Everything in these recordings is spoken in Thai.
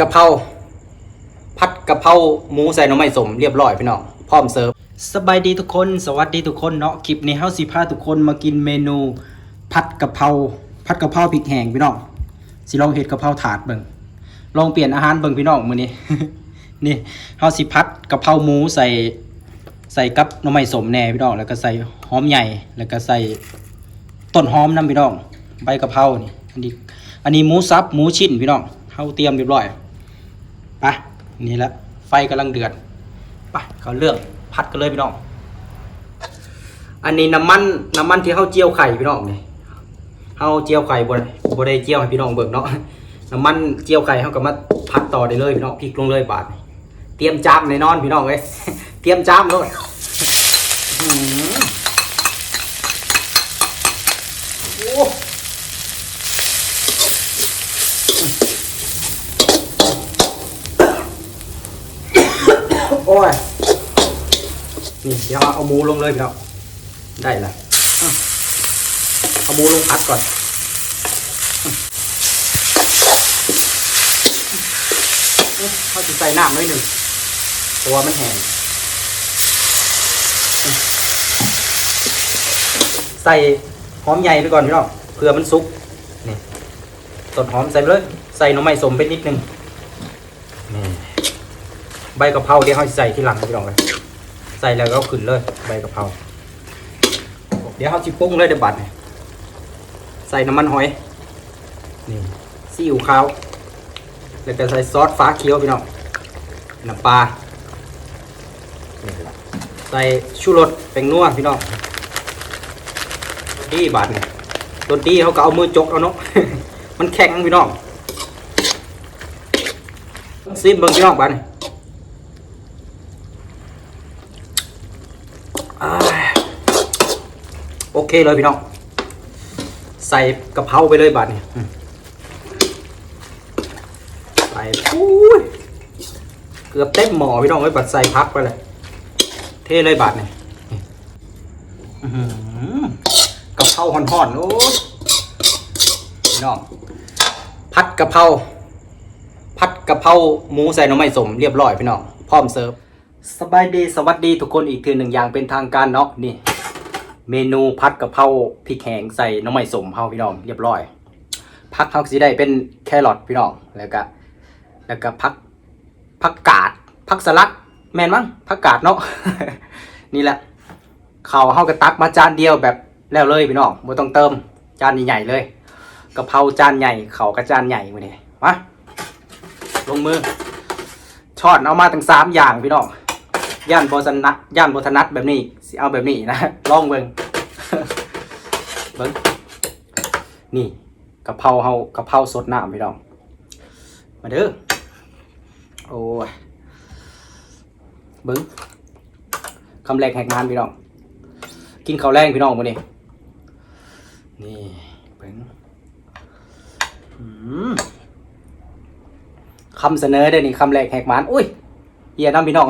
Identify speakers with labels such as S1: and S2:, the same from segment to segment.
S1: กะเพราผัดกะเพราหมูใส่น้ำไม้สมเรียบร้อยพี่น้องพร้อมเสิร์ฟสบายดีทุกคนสวัสดีทุกคนเนาะคลิปนี้เฮาสิพาทุกคนมากินเมนูผัดกะเพราผัดกะเพราพริกแห้งพี่น้องสิลองเฮ็ดกะเพราถาดเบิ่งลองเปลี่ยนอาหารเบิ่งพี่น้องมื้อนี้ นี่เฮาสิผัดกะเพราหมูใส่ใส่กับน้ำไม้สมแน่พี่น้องแล้วก็ใส่หอมใหญ่แล้วก็ใส่ต้นหอมนํพี่น้องใบกะเพรานี่อันนี้อันนี้หมูสับหมูชิ้นพี่น้องเฮาเตรียมเรียบร้อย ไปนี่แหละไฟกำลังเดือดไปเขาเรื่องผัดกันเลยพี่น้อง อันนี้น้ำมันน้ำมันที่เฮาเจียวไข่พี่น้องเนี่ยเฮาเจียวไข่บ่ได้บ่ได้เจียวให้พี่น้องเบิ่งเนาะน้ำมันเจียวไข่เฮาก็มาผัดต่อได้เลยพี่น้องพริกลงเลยบาดนี่เตรียมจามแน่นอนพี่น้องเอ้ยเตรียมจามเลยอื้อหือโอ้ โอ้ย นี่เดี๋ยวเอาหมูลงเลยพี่น้อได้ละเอาหมูลงพัดก่อนเขาจะใส่น้ำหน่อยหนึ่งตัวมันแห้งใส่หอมใหญ่ไปก่อนพี่น้องเผื่อมันสุกนี่ต้นหอมใส่ไปเลย ใส่หน่อไม้สมไปนิดนึงนี่ใบกะเพราเดี๋ยวเขาใส่ที่หลังพี่น้องเลย ใส่แล้วก็ขึ้นเลยใบกะเพราเดี๋ยวเขาจิปรุงเลยเดี๋ยวบัดนี่ใส่น้ำมันหอยนี่ซีอิ๊วขาวแล้วก็ใส่ซอสฟ้าเขียวพี่น้องน้ำปลาใส่ชูรสแป้งนัวพี่น้องดีบาดนี่ต้นดีเขาก็เอามือจกเอาเนาะมันแข็งพี่น้องซิมเบิ่งพี่น้องบาดนี่ อ่าโอ เคเลยพี่น้อง ใส่กะเพราไปเลยบัดนี่อืมใส่ปุ้ยเกือบเต็มหม้อพี่น้องไว้บัดใส่พักไปเลย เทเลยบัดนี่กะเพราห่อนๆโอ้ยพี่น้องพัดกะเพราพัดกะเพราหมูใส่น้ำไม้สมเรียบร้อยพี่น้องพร้อมเสิร์ฟสบายดีสวัสดีทุกคนอีกทีหนึ่งอย่างเป็นทางการเนาะนี่ เมนูพัดกะเพราพริกแห้งใส่น้ำมันสมเฮาพี่น้องเรียบร้อยพักเฮาสิได้เป็นแครอทพี่น้องแล้วก็แล้วก็พักพักกาดพักสลัดแม่นมั้งพักกาดเนาะนี่แหละเข้าเฮาก็ตักมาจานเดียวแบบแล้วเลยพี่น้องบ่ต้องเติมจานใหญ่ๆเลยกะเพราจานใหญ่เข้าวก็จานใหญ่มื้อนี้มาลงมือช้อนเอามาตั้งสามอย่างพี่น้องย่านโบสนัดย่านโบทนัดแบบนี้ สิเอาแบบนี้นะลองเบิ่งเบิ่งนี่กะเพราเฮากะเพราสดน้ำพี่น้องมาเด้อโอ้ยเบิ่งคำแรกแหกงานพี่น้อง กินข้าวแรงพี่น้องมื้อนี้นี่เบิ่งคำเสนอเด้อนี่คำแรกแหกมานอุ้ยเฮียน้ำพี่น้อง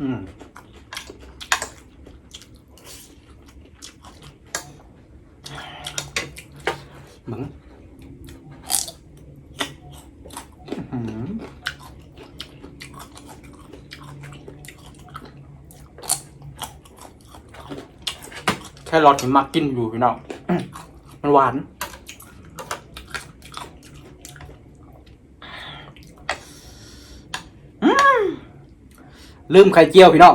S1: อืมมึงอื้อหือแค่รอดที่มักกินอยู่พี่น้อง มันหวาน ลืมไข่เจียวพี่น้อง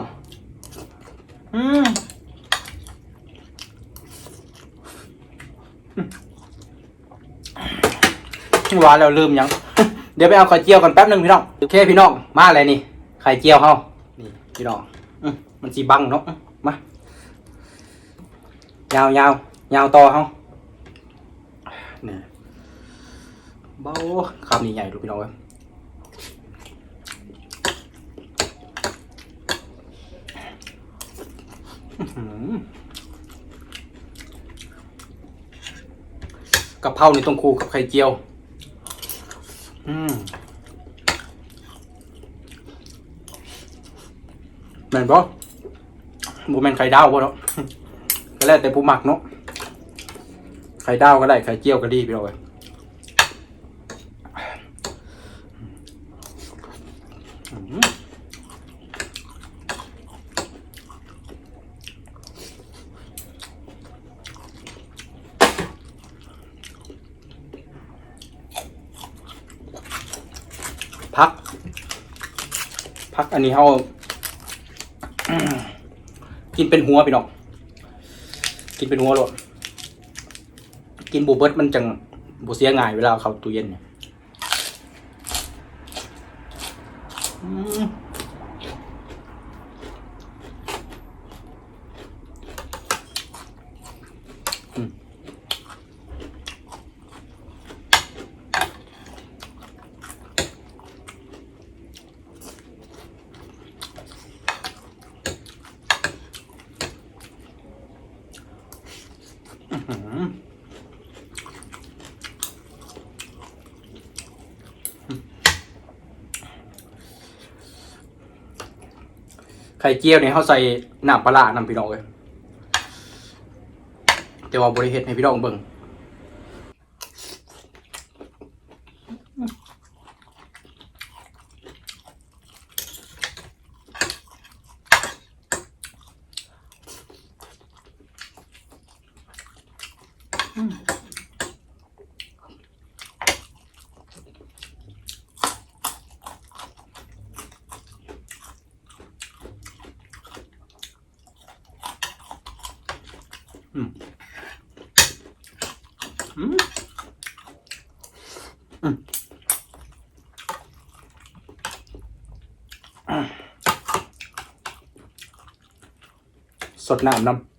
S1: อืมหวานแล้วลืมยัง เดี๋ยวไปเอาไข่เจียวกันแป๊บหนึงพี่น้อง โอเคพี่น้อง มาอะไรนี่ ไข่เจียวเฮานี่พี่น้องอืมมันสีบังเนาะอื้อมายาวยาวยาวต่อเฮาเนี่ยเบ้าคำนี้ใหญ่ดูพี่น้องเว้ยอื้อหือ กะเพรานี่ต้องคู่กับไข่เจียว อืมแม่นปะโมเมนไข่ดาวบ่เนาะก็แล้วแต่ผู้หมักเนาะไข่ดาวก็ได้ไข่เจียวก็ดีพี่น้องเอ้ย พัก พักอันนี้เขากินเป็นหัวพี่น้องกินเป็นหัวหลดกินบูเบิร์ตมันจังบูเสียง่ายเวลาเขาตู้เย็นเนี่ยอืมอืมอื้อหือ ไข่เจียวเนี่ยเขาใส่น้ำปลาร้านำพี่น้องเลยแต่ว่าบริเหตุให้พี่น้องเบิ่ง อืมอืมอืมสดน้ำน้ำ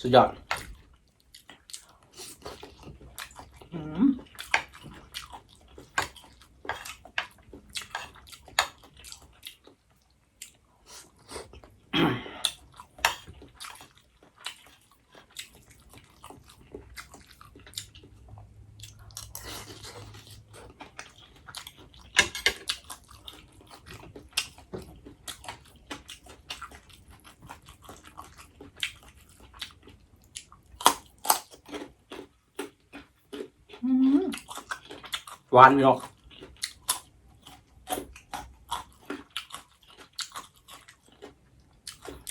S1: สุดยอดอืม หวานพี่น้อง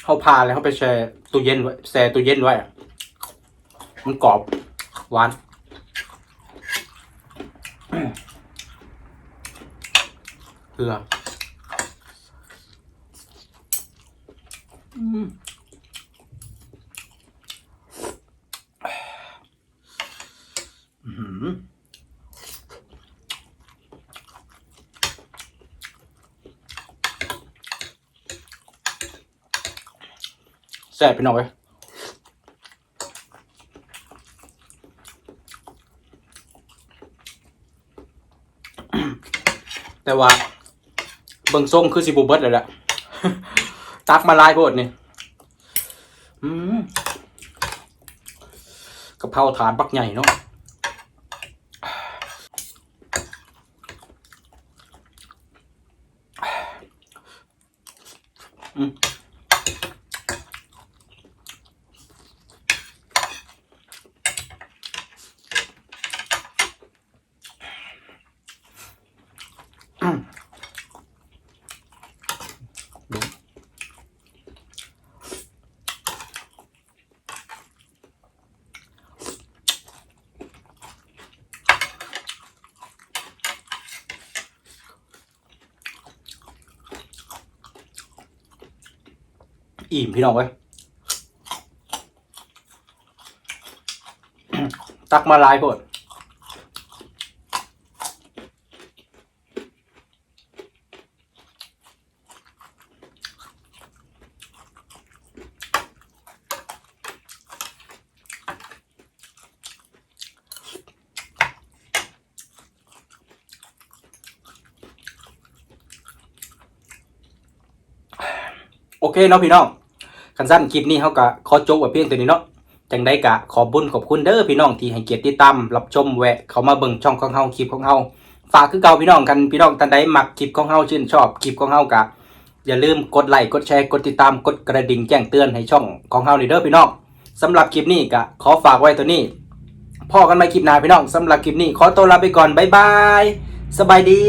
S1: เขาพาแล้วเขาไปแช่ตู้เย็นไว้แช่ตู้เย็นไว้ มันกรอบ หวานเกลืออืม แซ่บไปหน่อยแต่ว่าเบิ่งส้มคือสิบูเบิร์ดเลยแหละตักมาลายโพดนี่อืมกะเพราฐานปักใหญ่เนาะ อิ่มพี่น้องเว้ยตักมาลายโพด เคเนาะพี่น้องคันสั้นคลิปนี้เขาก็ขอจบไว้เพียงตัวนี้เนาะจังได้กะขอบุญขอบคุณเด้อพี่น้องที่ให้เกียรติติดตามรับชมแวะเขามาเบิ่งช่องของเฮาคลิปของเฮาฝากคือเก่าพี่น้องกันพี่น้องท่านใดมักคลิปของเฮาชื่นชอบคลิปของเฮากะอย่าลืมกดไลค์กดแชร์กดติดตามกดกระดิ่งแจ้งเตือนให้ช่องของเฮาเด้อพี่น้องสำหรับคลิปนี้กะขอฝากไว้ตัวนี้พ่อกันใหม่คลิปหน้าพี่น้องสำหรับคลิปนี้ขอตัวลาไปก่อนบ๊ายบายสบายดี